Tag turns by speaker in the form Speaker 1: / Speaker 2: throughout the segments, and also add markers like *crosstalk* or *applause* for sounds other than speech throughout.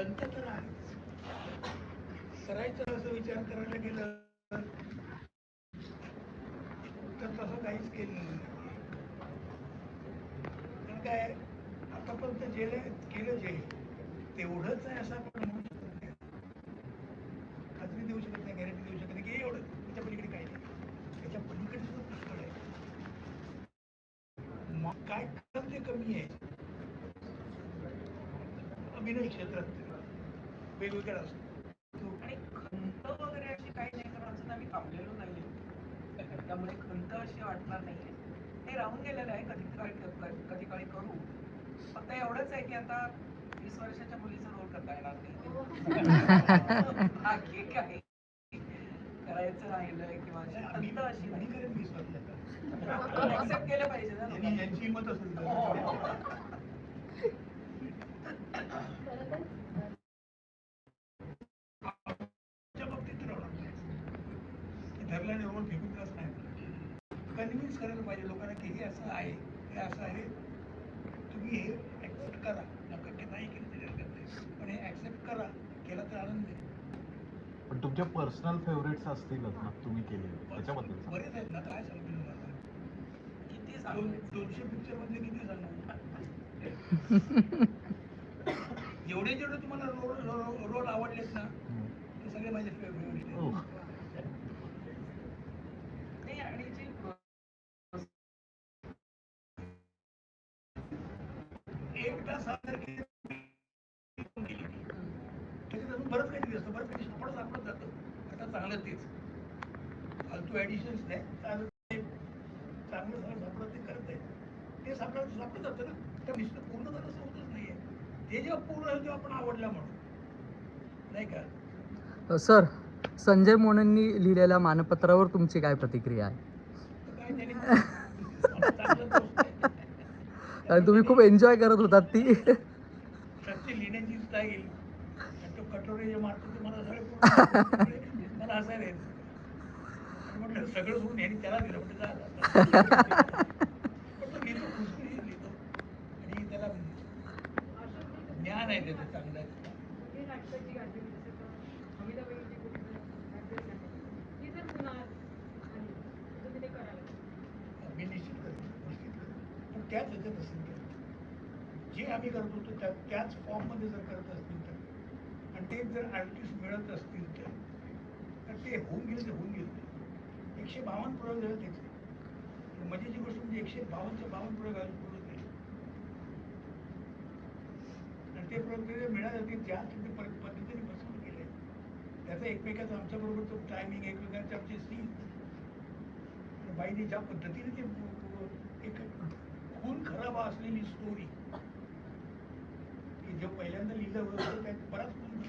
Speaker 1: खंत तर आहेच करायचं असं विचार करायला गेलं तर तसं काहीच केलं नाही. कारण काय आतापर्यंत जे केलं जे. तेवढंच आहे असं आपण म्हणू शकत नाही खात्री देऊ शकत नाही गॅरंटी देऊ शकत नाही की हे एवढं त्याच्या पलीकडे काही नाही त्याच्या पलीकडे सुद्धा पुष्कळ आहे मग काय कमी ते कमी आहे अभिनय क्षेत्रात वेगवेगळं असतं
Speaker 2: आणि खंत वगैरे अशी काही नाही कारण अजून आम्ही थांबलेलो नाहीये त्यामुळे खंत अशी वाटणार नाहीये. हे राहून गेलेलं आहे कधी काळी कधी काळी करू. फक्त एवढंच आहे की आता वीस वर्षाच्या मुलीचा रोल करता येणार नाही. *laughs* बाकी काही करायचं राहिलंय किंवा खंत अशी नाही.
Speaker 1: करेन वीस वर्षाचा
Speaker 2: एक्सेप्ट केलं पाहिजे ना
Speaker 1: कन्व्हिन्स करायला पाहिजे. लोकांना की हे असं आहे हे असं आहे. तुम्ही हे ऍक्सेप्ट करा. नका की नाही केलं तरी हरकत नाही. पण हे ऍक्सेप्ट करा. केला तर आनंद आहे.
Speaker 3: पण तुमच्या पर्सनल फेवरेट्स असतीलच ना तुम्ही केलेले. त्याच्याबद्दल सांगा.
Speaker 1: बरेच आहेत ना काय सांगतो तुम्हाला
Speaker 2: किती सांगायचं
Speaker 1: दोनशे पिक्चर मधले किती सांगणार *laughs* जेवढे जेवढे तुम्हाला रोल रोल आवडलेत ना. ते सगळे माझे फेवरेट
Speaker 3: हो.
Speaker 2: नाही आणि जी
Speaker 1: एकदा सादर केली त्याच्यात अजून बरंच काहीतरी असतं बरं काही सापडत सापडत जातं आता चांगलं तेच फालतू ॲडिशन्स नाही चांगलं ते चांगलं सगळं सापडत ते करत सापडत सापडत जातं ना. तर निश्चित पूर्ण झालं असं होतच नाहीये. ते जेव्हा पूर्ण होईल तेव्हा आपण आवडला म्हणून. नाही का?
Speaker 4: सर संजय मोहनंनी लिहिलेल्या मानपत्रावर तुमची काय प्रतिक्रिया आहे. कारण तुम्ही खूप एन्जॉय करत होतात ती.
Speaker 1: लिहिण्याची स्टाईल आणि तो कटोरे जे मारतो ते मला सगळे मला. आणि म्हटलं सगळं यांनी त्याला दिलं. म्हणजे जा आता. पण तो लिहितो खुशखुशीत लिहितो आणि त्याला ज्ञान आहे त्याचं चांगलं आहे. मी निश्चित करेन निश्चित करेन. पण त्याच ह्याच्यात असेल तर. जे आम्ही करत होतो त्या त्याच फॉर्ममध्ये जर करत असतील तर. आणि ते जर आर्टिस्ट मिळत असतील तर. ते होऊन गेले ते होऊन गेले. एकशे बावन्न प्रयोग झाले त्याचे. मजेची गोष्ट म्हणजे एकशे बावन्नच्या बावन्न प्रयोग अजून पूर्ण केले आणि ते प्रवृत्ती ते मिळाले ते ज्या पद्धतीने बसवून केले त्याचा एकमेकाचा आमच्याबरोबर तो टायमिंग एकमेकांचे आमचे सीन बाईने ज्या पद्धतीने ते एक खून खराबा असलेली स्टोरी की जे पहिल्यांदा लिहिलं होतं त्यात बराच खून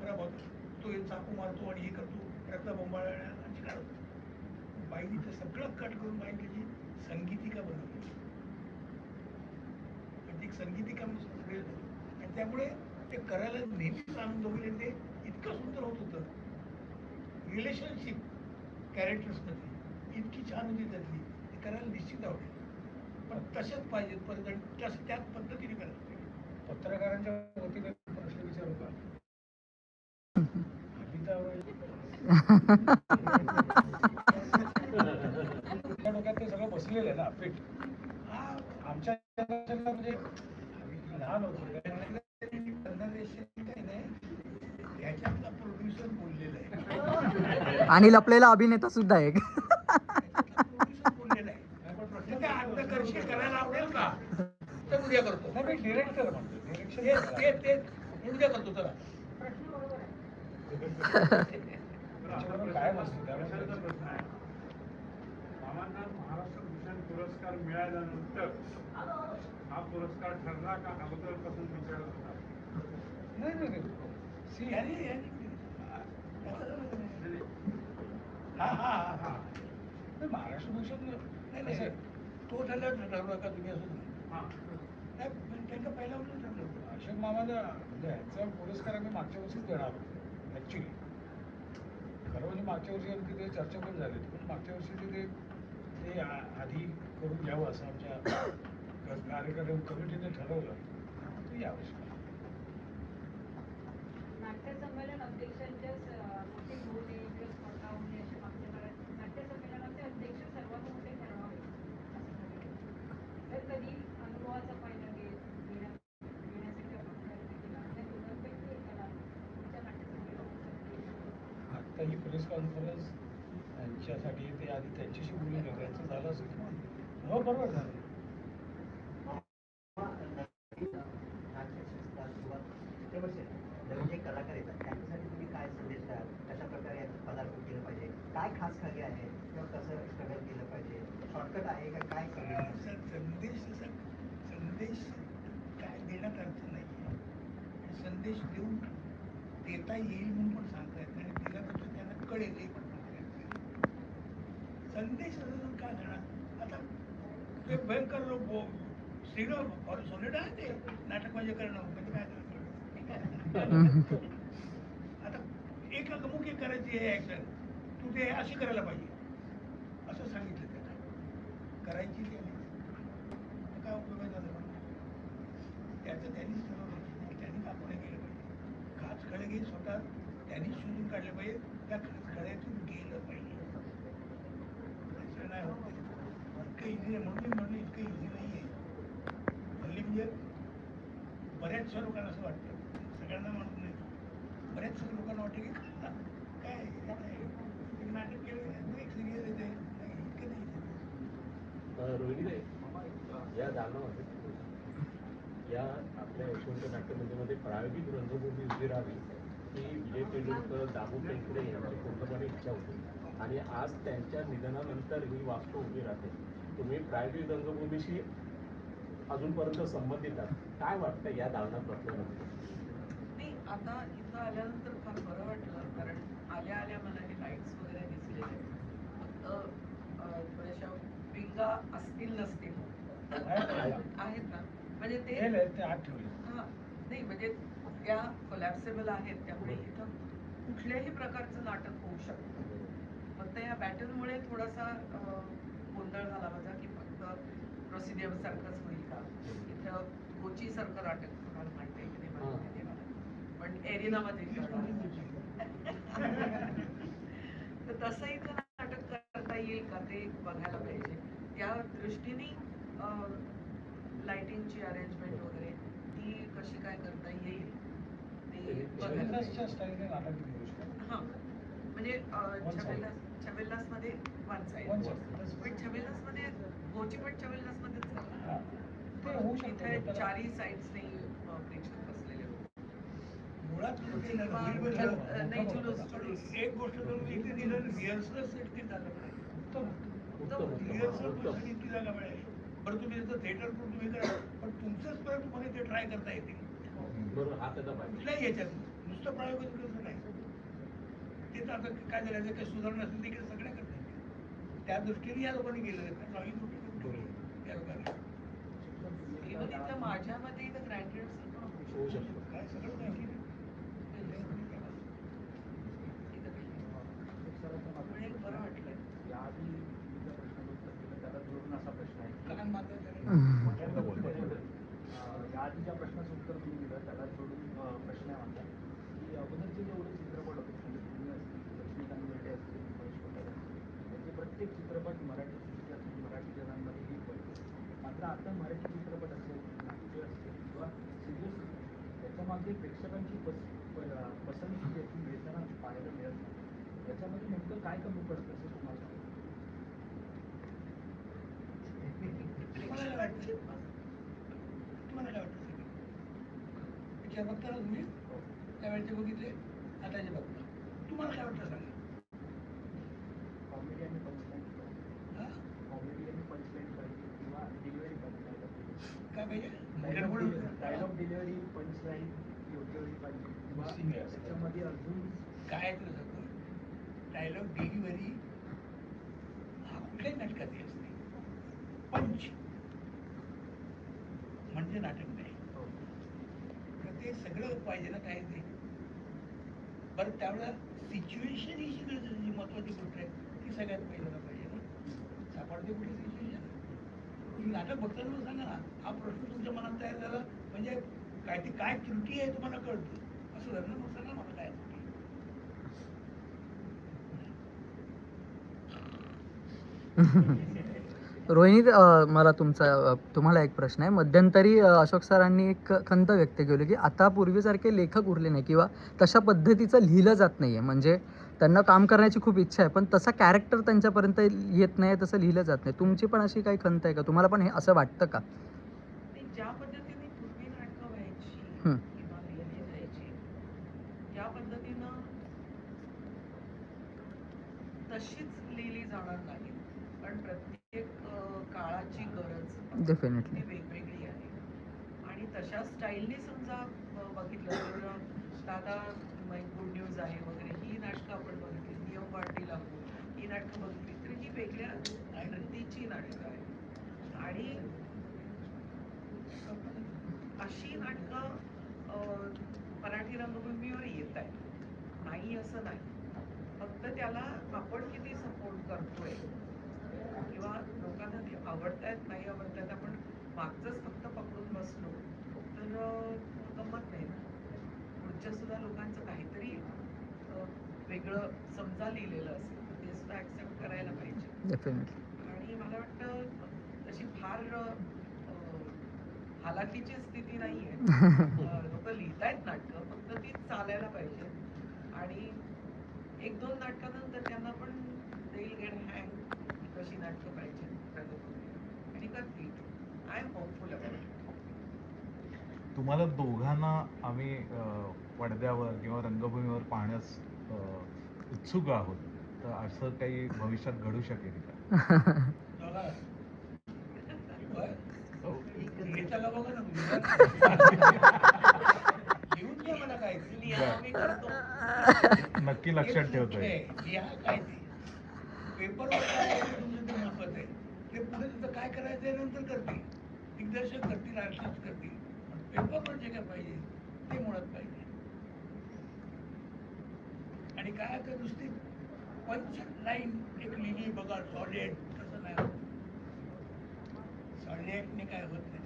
Speaker 1: खराब होतो. तो एक चाकू मारतो आणि हे करतो रक्त बोंबाळण्याची काढतो बाईने ते सगळं कट करून बाईने त्याची संगीतिका बनवली. संगीतिका म्हणून सगळे त्यामुळे ते करायला नेहमीच आनंद होईल ते इतकं सुंदर होत होतं. रिलेशनशिप कॅरेक्टर्समध्ये इतकी छान होती त्यातली. ते करायला निश्चित आवडेल. पण तशाच पाहिजेत परत आणि तसं त्याच पद्धतीने करायला पाहिजे
Speaker 5: पत्रकारांच्या वतीने प्रश्न विचारू का? *laughs* डोक्यात ते सगळं बसलेलं आहे ना फिट
Speaker 4: आणि लपलेला अभिनेता सुद्धा एक.
Speaker 6: पुरस्कार मिळाल्यानंतर हा पुरस्कार ठरला का अगोदरपासून विचारत होता
Speaker 5: नाही नाही.
Speaker 1: हा हा हा. हा
Speaker 5: नाही, महाराष्ट्र भूषण
Speaker 1: नाही. नाही तो ठरला ठरवला का तुम्ही असं.
Speaker 6: हां.
Speaker 1: नाही पण त्यांना पहिला उलट ठरलं होतं.
Speaker 5: अशोक मामाला म्हणजे ह्याचा पुरस्कार आम्ही मागच्या वर्षीच देणार होतो ॲक्च्युली खरं म्हणजे मागच्या वर्षी आमची ते चर्चा पण झाली होती पण मागच्या वर्षी ते ते आधी करून घ्यावं असं आमच्या कार्यक्रम कमिटीने ठरवलं. ते यावर्षी
Speaker 7: नाट्यसंमेलन अध्यक्षांच्या स- मोठी होणे किंवा स्पर्धा होणे असे मागच्या काळात नाट्यसंमेलनाचे अध्यक्ष सर्वात मोठे ठरवावे असं ठरवलं तर कधी अनुभवाचा फायदा घे घेण्या- घेण्यासाठी आपण प्रयत्न केला त्या दोघांपैकी एकाला तुमच्या नाट्यसंमेलनासाठी
Speaker 5: आता ही प्रेस कॉन्फरन्स त्यांच्यासाठी ते आधी त्यांच्याशी बोलून घेऊ त्यांचं झालं असेल हो बरोबर झालं.
Speaker 8: नवीन जे कलाकार येतात त्यांच्यासाठी तुम्ही काय संदेश द्याल कशा प्रकारे याचं पदार्पण केलं पाहिजे काय खास खाली आहे किंवा कसं स्ट्रगल केलं पाहिजे शॉर्टकट आहे का काय संदेश
Speaker 1: असा संदेश असा संदेश काय देण्यात अर्थ नाही संदेश देऊन देता येईल म्हणून पण सांगता येत नाही आणि दिल्यापासून त्यांना कळेल हे पण सांगता येत नाही. संदेश असं काय देणार? आता ते भयंकर लोक बो- स्त्रीनं फॉर सोनेट आहे ते नाटक म्हणजे करणं म्हणजे काय करणार? आता एक मुख्य करायची हे ऍक्शन तू ते अशी करायला पाहिजे. असं सांगितलं त्याला करायची ते काय उपयोग झाला त्याचं? त्यांनीच ठरवलं पाहिजे. त्यांनी दाखवलं गेलं पाहिजे. खाच खळगे स्वतः त्यांनीच शोधून काढले पाहिजे. त्या खाच खळ्यातून गेलं पाहिजे त्याशिवाय नाही होत ते. इतकं इझी आहे म्हणून मी म्हणलं इतकं इझी नाही आहे हल्ली म्हणजे बऱ्याचशा लोकांना असं वाटतं सगळ्यांना म्हणत नाही बऱ्याचशा लोकांना काय नाटक केलं एक सिरियल येते इतकं नाही
Speaker 9: रोहिणी या दालनामध्ये या आपल्या यशवंत नाट्यमंदिरामध्ये प्रायोगिक रंगभूमी उभी राहावी ही विजय तेंडुलकर दाबू टेकडे यांची पूर्णपणे इच्छा होती. आणि आज त्यांच्या निधनानंतर ही वास्तू उभी राहते. तुम्ही प्रायोगिक रंगभूमीशी अजूनपर्यंत संबंधित आहात. काय वाटतं या दालनात बसल्यानंतर
Speaker 2: आता इथं आल्यानंतर फार बरं वाटलं कारण आल्या आल्या मला हे लाईट्स वगैरे दिसले फक्त थोड्याशा विंगा असतील नसतील. आहेत ना. म्हणजे ते
Speaker 5: हे. नाही,
Speaker 2: हा म्हणजे त्या कोलॅप्सेबल आहेत त्यामुळे इथं कुठल्याही प्रकारचं नाटक होऊ शकतं. फक्त या पॅटर्नमुळे थोडासा गोंधळ झाला माझा की फक्त प्रोसिडियम सारखंच होईल का? इथं गोची सारखं नाटक तुम्हाला माहिती आहे की नाही माहिती नाही मला. पण एरिनामध्ये तर तसं इथं नाटक करता येईल का ते बघायला पाहिजे त्या दृष्टीने लाइटिंगची अरेंजमेंट वगैरे ती कशी काय करता येईल ते बघायला हा म्हणजे. छबेलास छबेलासमध्ये वन
Speaker 5: side.
Speaker 2: पण छबेलासमध्ये गोची पण छबेलास मध्येच.
Speaker 5: ते होऊ शकतं.
Speaker 2: इथे
Speaker 5: त्याला-
Speaker 2: चारही साइड्सने प्रेक्षक बसलेले होते.
Speaker 1: मुळात म्हणजे ना,
Speaker 2: किंवा
Speaker 1: होईल
Speaker 2: जल-
Speaker 1: बरं.
Speaker 2: नाही जुलूस जुलूस
Speaker 1: एक गोष्ट जर इथे दिलं रिहर्सल
Speaker 5: उत्तम.
Speaker 9: उत्तम उत्तम
Speaker 1: रिहर्सल ती जागा मिळेल. बरं तुम्ही त्याचं थिएटर करून तुम्ही करा. पण तुमचंच परत तुम्हाला ते ट्राय करता येते.
Speaker 9: हा
Speaker 1: कुठल्याही याच्यात नुसतं प्रायोगिक कसं नाही ते तर आता काय झालं काही सुधारणा असेल तिकडे सगळ्या करता येतील. त्या दृष्टीने या लोकांनी केलं आहे. कारण नवीन गोष्टी करून ठेवली या लोकांनी.
Speaker 2: माझ्या मते इथं ग्रँड रिहर्सल पण होऊ शकते.
Speaker 9: होऊ शकतो
Speaker 1: काय सगळं माहिती नाही.
Speaker 2: इथं काही. त्यामुळे एक बरं वाटलं
Speaker 1: लहान मात्र
Speaker 3: मोठ्यानं बोल, बोल, बोल.
Speaker 10: आधी ज्या प्रश्नाचं उत्तर तुम्ही दिलं त्याला जोडून प्रश्न आहे माझा की अगोदरचे जेवढे चित्रपट होते म्हणजे तुम्ही असतील लक्ष्मीकांत बेर्डे असतील महेश पटेल असतील त्यांचे प्रत्येक चित्रपट मराठी सृष्टी असेल मराठी जनांमध्ये हिट पडते मात्र आता मराठी चित्रपट असेल नाट्य असेल किंवा सिरियस असेल त्याच्यामागे प्रेक्षकांची पस प- पसंती देखील मिळताना पाहायला मिळत नाही. याच्यामध्ये नेमकं काय कमी पडतं असं तुम्हाला वाटतं?
Speaker 1: मला काय वाटतं तुम्हाला काय वाटतं सगळं पिक्चर बघता ना तुम्ही त्यावेळेचे बघितले आताचे बघता. तुम्हाला काय वाटतं सांगा? हा? काय पाहिजे?
Speaker 10: डायलॉग डायलॉग डिलिव्हरी पंचलाईन योग्य वेळी पाहिजे. त्याच्यामध्ये अजून
Speaker 1: काय तुला सांगतो डायलॉग डिलिव्हरी त्यावेळेला सिच्युएशन ही शिकण्याची महत्त्वाची गोष्ट आहे ती सगळ्यात पहिल्यांदा पाहिजे ना. सापडते कुठे सिच्युएशन तुम्ही नाटक बघताना सांगा ना. हा प्रश्न तुमच्या मनात तयार झाला म्हणजे काय ते काय त्रुटी आहे तुम्हाला कळते. असं झालं मग सांगा मला काय
Speaker 4: त्रुटी आहे. *laughs* म्हणजे रोहिणी मला तुमचा तुम्हाला एक प्रश्न आहे. मध्यंतरी अशोक सरांनी एक खंत व्यक्त केली की आता पूर्वीसारखे लेखक उरले नाही किंवा तशा पद्धतीचं लिहिलं जात नाही आहे म्हणजे त्यांना काम करण्याची खूप इच्छा आहे पण तसा कॅरेक्टर त्यांच्यापर्यंत येत नाही तसं लिहिलं जात नाही. तुमची पण अशी काही खंत आहे का? तुम्हाला पण हे असं वाटतं का?
Speaker 2: आणि ज्या पद्धतीने पूर्वी नाटकं व्हायची. किंवा लिहिली जायची त्या पद्धतीनं तशीच लिहिली जाणार नाही. पण प्रत्येक डेफिनेटली वेगवेगळी आहे. आणि तशा स्टाईलने समजा बघितलं तर दादा गुड न्यूज आहे वगैरे. ही नाटकं आपण बघितली. नियम पार्टी लागू. ही नाटकं बघितली. तर ही वेगळ्या रीतीची नाटकं आहेत. आणि अशी नाटकं मराठी रंगभूमीवर येत आहेत. नाही असं नाही. फक्त त्याला आपण किती सपोर्ट करतोय किंवा लोकांना ते आवडतायत नाही मागचंच फक्त पकडून बसलो तर गंमत नाही ना. पुढच्या सुद्धा लोकांचं काहीतरी वेगळं समजा लिहिलेलं असेल तर ते सुद्धा ऍक्सेप्ट करायला पाहिजे. आणि मला वाटतं तशी फार हालाकीची स्थिती नाहीये. *laughs* लोक लिहितायत नाटकं फक्त ती चालायला पाहिजे. आणि एक दोन नाटकानंतर त्यांना पण देईल गेट हँग कशी नाटकं पाहिजे रंगभूमीवर. आणि करतील आय एम होपफुल अबाउट
Speaker 3: तुम्हाला दोघांना आम्ही पडद्यावर किंवा रंगभूमीवर पाहण्यास उत्सुक आहोत. तर असं काही भविष्यात घडू शकेल का?
Speaker 2: करतो
Speaker 3: नक्की लक्षात ठेवतोय.
Speaker 1: लिहा काय ते पुढे करायचं नंतर करतील. दिग्दर्शक करतील आर्टिस्ट करतील. पण पेपरवर जे काय पाहिजे ते मुळात पाहिजे. आणि काय आता नुसती पंच लाईन एक लिहिली बघा सॉलिड तसं नाही सॉलिडने काय होत नाही.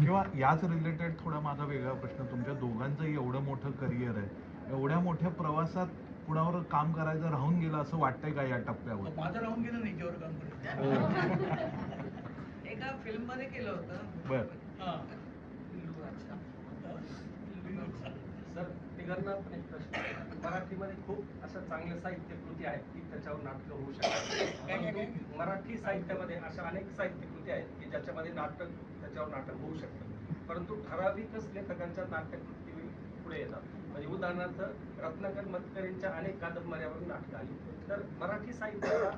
Speaker 3: किंवा याच रिलेटेड थोडा माझा वेगळा प्रश्न. तुमच्या दोघांचंही एवढं मोठं करिअर आहे एवढ्या मोठ्या प्रवासात कुणावर काम करायचं राहून गेलं असं वाटतंय का या टप्प्यावर?
Speaker 1: माझं राहून गेलं नाही काम करत
Speaker 2: एका फिल्ममध्ये केलं होतं.
Speaker 3: बर.
Speaker 1: हा.
Speaker 2: अच्छा.
Speaker 10: सर तिघांना पण एक प्रश्न. मराठीमध्ये खूप अशा चांगल्या साहित्य कृती आहेत की त्याच्यावर नाटकं होऊ शकतात. मराठी साहित्यामध्ये अशा अनेक साहित्य कृती आहेत की ज्याच्यामध्ये नाटक त्याच्यावर नाटक होऊ शकतं. परंतु ठराविकच लेखकांच्या नाट्यकृती पुढे येतात. म्हणजे उदाहरणार्थ रत्नाकर मतकरींच्या अनेक कादंबऱ्यावर नाटकं आली. तर मराठी साहित्याचा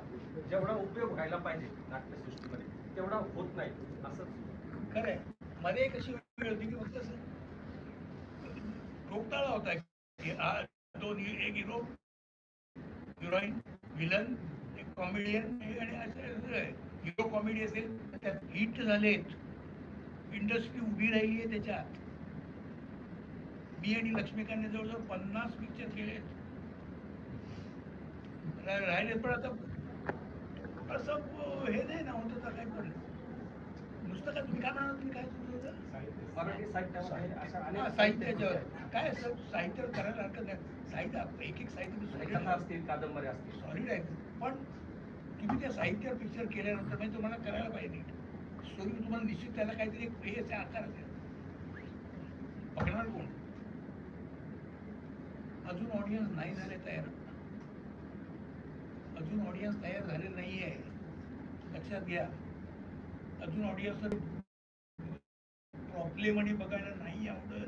Speaker 10: जेवढा उपयोग व्हायला पाहिजे नाट्यसृष्टीमध्ये तेवढा होत नाही. असं.
Speaker 1: खरंय. मध्ये एक अशी वेळ होती की फक्त रोगटाळा होता की हा दोन एक हिरो हिरोईन विलन एक कॉमेडियन आणि असं हिरो कॉमेडी असेल त्यात हिट झालेत. इंडस्ट्री उभी राहिली आहे त्याच्यात. मी आणि लक्ष्मीकांतने जवळजवळ पन्नास पिक्चर केलेत. राहिले पण आता असं हे नाही ना होत आता काय पण नुसतं का तुम्ही काय म्हणाल तुम्ही काय
Speaker 10: अनेक
Speaker 1: साहित्याच्यावर. काय असं साहित्य करायला हरकत नाही. साहित्य एक एक साहित्य
Speaker 10: असतील कादंबऱ्या असतील.
Speaker 1: सॉलिड आहे. पण तुम्ही त्या साहित्यावर पिक्चर केल्यानंतर म्हणजे तुम्हाला करायला पाहिजे. स्टोरी तुम्हाला निश्चित त्याला काहीतरी एक हे असे आकार असेल. बघणार कोण? अजून ऑडियन्स नाही झाले तयार. अजून ऑडियन्स तयार झाले नाही आहे लक्षात घ्या. अजून ऑडियन्स प्रॉब्लेम आणि बघायला नाही आवडत.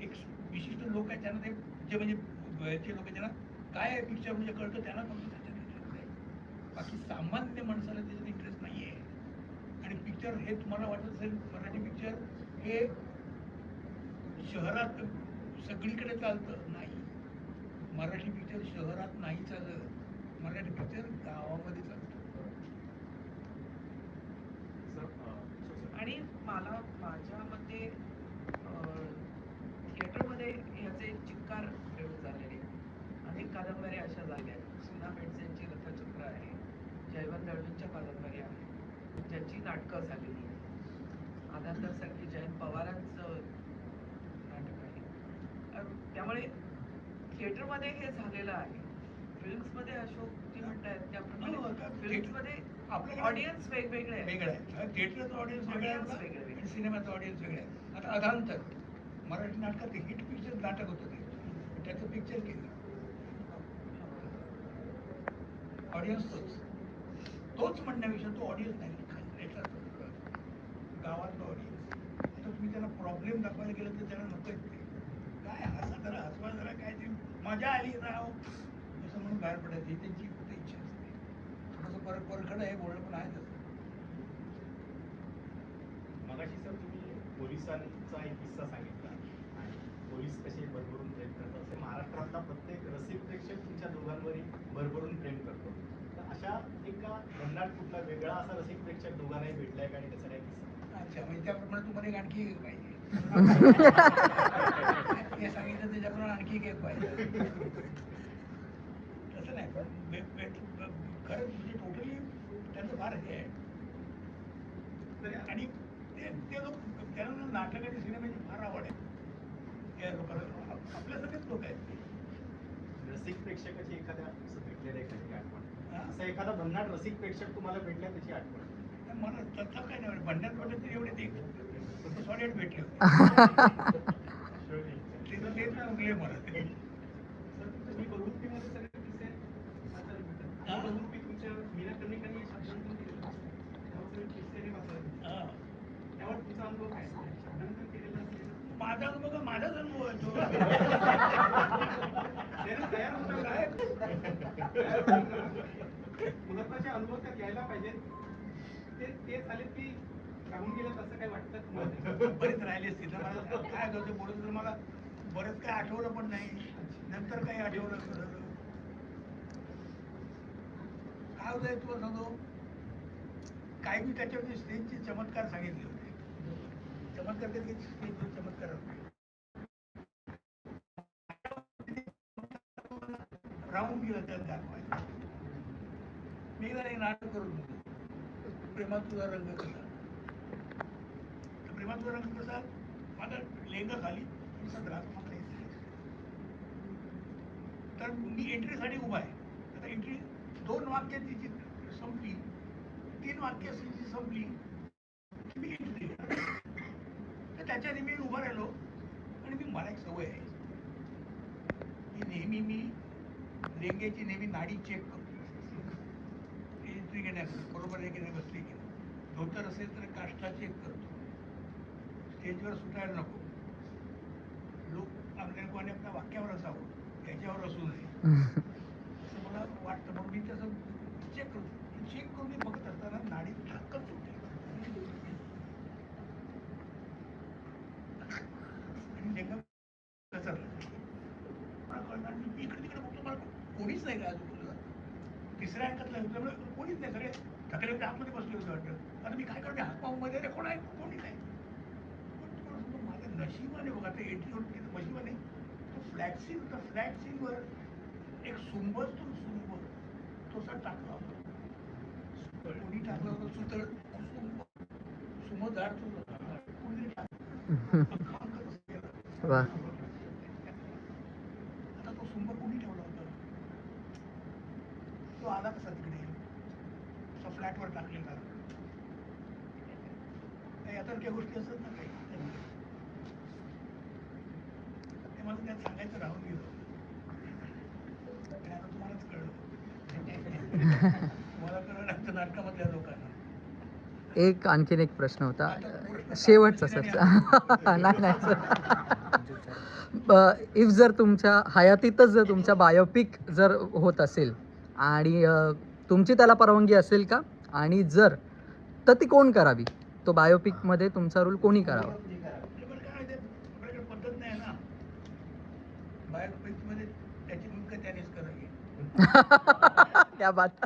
Speaker 1: एक विशिष्ट लोक आहेत त्यांना ते जे म्हणजे वयाचे लोक त्यांना काय आहे पिक्चर म्हणजे कळतं त्यांना फक्त त्याच्यात इंटरेस्ट आहे. बाकी सामान्य माणसाला त्याच्यात इंटरेस्ट नाही आहे आणि पिक्चर हे तुम्हाला वाटत असेल मराठी पिक्चर हे शहरात सगळीकडे चालतं. मराठी पिक्चर शहरात नाही चालत. मराठी पिक्चर गावामध्ये चालतं.
Speaker 2: आणि मला माझ्या मते थिएटरमध्ये ह्याचे चिक्कार प्रयोग झालेले. अनेक कादंबऱ्या अशा झाल्या. आहेत सुना मेडसेंची रथचक्र आहे. जयवंत दळवींच्या कादंबऱ्या आहेत. ज्याची नाटकं झालेली आहेत. आनंदासारखी जयंत पवारांचं नाटक आहे थिएटरमध्ये हे झालेलं आहे. फिल्म्समध्ये अशोकची तुम्ही म्हणताय
Speaker 1: हो,
Speaker 2: त्याप्रमाणे फिल्म्समध्ये
Speaker 1: आपल्याकडे
Speaker 2: ऑडियन्स वेगवेगळे
Speaker 1: वेगळं आहे थिएटरचं ऑडियन्स वेगळं आहे. आणि सिनेमाचं ऑडियन्स वेगळं आहे आता अधांतर मराठी नाटकात हिट पिक्चर नाटक होतं ते. त्याचं पिक्चर केलं. ऑडियन्स तोच. तोच म्हणण्यापेक्षा तो ऑडियन्स नाही. गावातला ऑडियन्स आता तुम्ही त्यांना प्रॉब्लेम दाखवायला गेलं तर त्यांना नको येत ते काय? हसा जरा हसवा जरा काय ते मजा आली राव. असं म्हणून बाहेर पडायचं ही त्यांची फक्त इच्छा असते? थोडंसं पर परखड आहे बोलणं पण आहे तसं
Speaker 11: मगाशी सर तुम्ही पोलिसांचा एक किस्सा सांगितला. आणि पोलीस कसे भरभरून प्रेम करतात. असे महाराष्ट्रातला प्रत्येक रसिक प्रेक्षक तुमच्या दोघांवरही भरभरून प्रेम करतो. तर अशा एका भन्नाट कुठला वेगळा असा रसिक प्रेक्षक दोघांनाही भेटलाय का? आणि त्याचा काय किस्सा?
Speaker 1: अच्छा म्हणजे त्याप्रमाणे तुम्हाला एक आणखी पाहिजे. हे आणखी एक पाहिजे. तसं नाही पण खरंच म्हणजे टोटली त्यांचं फार हे आहे. आणि ते ते लोक त्यांना ना नाटक आणि सिनेमाची फार आवड आहे. त्या लोकांना आप- आपल्यासारखेच लोक आहेत.
Speaker 11: रसिक प्रेक्षकाची एखाद्या भेटलेल्या एखादी आठवण? असा एखादा भन्नाट रसिक प्रेक्षक तुम्हाला भेटला त्याची आठवण.
Speaker 1: मला तसं नाही तरी एवढे सॉलिड भेटले मला ते हा? हा.
Speaker 11: असतं
Speaker 1: माझा अनुभव का माझाच अनुभव आहे तो. *laughs*
Speaker 11: तयार होतं
Speaker 1: काय? *laughs*
Speaker 11: महत्त्वाचे अनुभव तर घ्यायला पाहिजेत ते झाले की राहून गेलं तसं काय वाटतं
Speaker 1: बरेच राहिले असतील तर मला काय होतं बोलत तर मला बरंच काय आठवलं पण नाही. नंतर काही आठवलं खरं काय होतंय तुला सांगतो? काय मी त्याच्यामध्ये स्टेजचे चमत्कार सांगितले होते. चमत्कार ते स्टेजचे चमत्कार होते. राहून गेलं त्यात दाखवायला मी एकदा नाटक करून प्रेमात तुझा रंग कसा? प्रेमात तुझा रंग कसा? माझा लेंगा खाली आणि सदरात मात्र तर मी एंट्रीसाठी उभा आहे. आता एंट्री दोन वाक्य तिची संपली. तीन वाक्य तिची संपली. की मी एंट्री तर त्याच्या मी उभा राहिलो आणि मी मला एक सवय आहे. की नेहमी मी लेंग्याची नेहमी नाडी चेक करतो. एंट्री घेण्यापूर्वी बरोबर आहे की नाही बसली की नाही धोतर असेल तर काष्टा चेक करतो. स्टेजवर सुटायला नको. लोक आपल्या कोणी आपल्या वाक्यावर असावं त्याच्यावर असू नये. असं मला वाटतं. मग मी तसं चेक करतो. चेक करून मी बघत असताना नाडी थाकत होते आणि लेंगा घसरला. मला कळलं मी इकडे तिकडे बघतो मला कोणीच नाही का आजूबाजूला तिसऱ्या अंकातला त्यामुळे कोणीच नाही सगळे थकले होते आतमध्ये बसले होते वाटतं. आता मी काय करते हातपावमध्ये कोण आहे? कोणी नाही पण माझ्या नशिबाने बघा ते एंट्री होती तिथं नशिबाने तो फ्लॅग सीन त्या फ्लॅग सीनवर एक सुंबच तो सुंब तसा टाकला होता. कोणी टाकला होता? सुतळ सुंब. झाड तो होता. कोणी टाकलं. अंक तसं केलं.
Speaker 4: वा
Speaker 1: आता तो सुंब कोणी ठेवला होता तो आला कसा तिकडे असा फ्लॅटवर टाकलेला गोष्टी असतात ना काही. ते मला त्यात सांगायचं राहून गेलं. आणि आता तुम्हालाच कळलं. *laughs* तुम्हाला कळलं तर नाटकामधल्या लोकांना.
Speaker 4: एक आणखीन एक प्रश्न होता. शेवटचा सर. *laughs* नाही नाही सर. *laughs* इफ जर तुमच्या हयातीतच जर तुमच्या बायोपिक जर होत असेल आणि तुमची त्याला परवानगी असेल का? आणि जर तर ती कोण करावी? तो बायोपिकमध्ये तुमचा रोल कोणी करावा? *laughs*
Speaker 8: त्या बात.
Speaker 1: बरोबर दामले जे करतात आहे, आपल्याकडे पद्धत नाही ना बायोपिकमध्ये त्याची भूमिका त्यानेच करावी
Speaker 4: त्या बात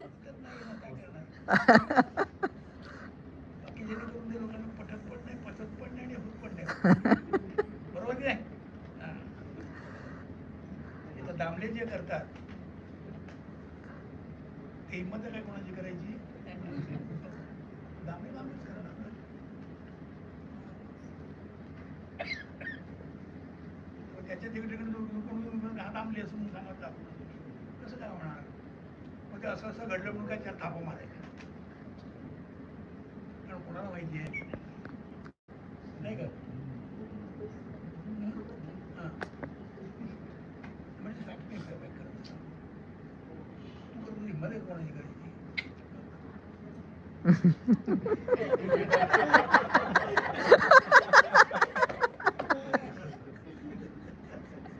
Speaker 1: पद्धत नाही ना, काय करणार बाकी जेणेकरून ते लोकांना पटत पण नाही पचत पण नाही आणि होत पण नाही बरोबर की नाही हा. आता दामले जे करतात ते हिंमत आहे काय कोणाची करायची दामले दामलेच करणार ना. मग त्याच्या तिकडे कोण हा दामले असं म्हणून सांगत आपण कसं ते असं असं घडलं म्हणून काय त्यात थापा मारायचा कारण कोणाला माहिती आहे नाही का हां. म्हणजे fact नाही काय बाई खरं. तू करून हिंमत आहे कोणाची करायची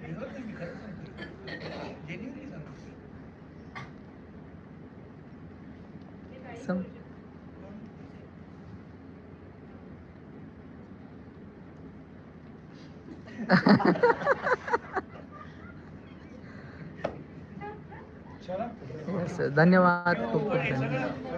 Speaker 1: विनोद नाही, मी खरं सांगतो Genuinely सांगतो
Speaker 7: ते काही
Speaker 4: सम-
Speaker 7: करू शकतो.
Speaker 5: चला
Speaker 4: Yes, sir. धन्यवाद. खूप खूप धन्यवाद.